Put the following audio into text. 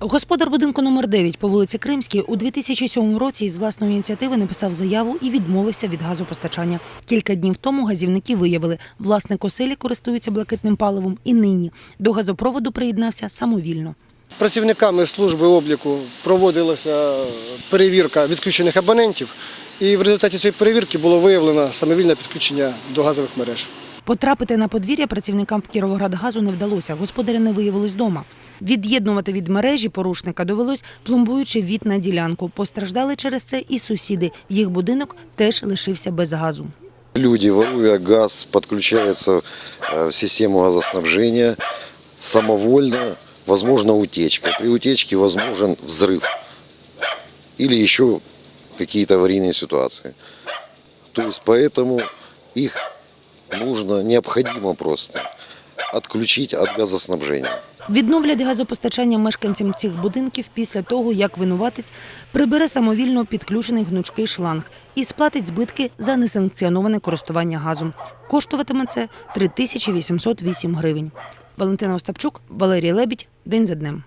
Господар будинку номер 9 по вулиці Кримській у 2007 році із власної ініціативи написав заяву і відмовився від газопостачання. Кілька днів тому газівники виявили, власник оселі користується блакитним паливом і нині до газопроводу приєднався самовільно. Працівниками служби обліку проводилася перевірка відключених абонентів, і в результаті цієї перевірки було виявлено самовільне підключення до газових мереж. Потрапити на подвір'я працівникам Кіровоградгазу не вдалося. Господаря не виявилось дома. Від'єднувати від мережі порушника довелось, пломбуючи від на ділянку. Постраждали через це і сусіди. Їх будинок теж лишився без газу. Люди, воруя газ, подключаются э, в систему газоснабжения самовольно, возможна утечка. При утечке возможен взрыв или еще какие-то аварийные ситуации. То есть поэтому их нужно, необходимо просто отключить от газоснабжения. Відновлять газопостачання мешканцям цих будинків після того, як винуватець прибере самовільно підключений гнучкий шланг і сплатить збитки за несанкціоноване користування газом. Коштуватиме це 3808 гривень. Валентина Остапчук, Валерій Лебідь. День за днем.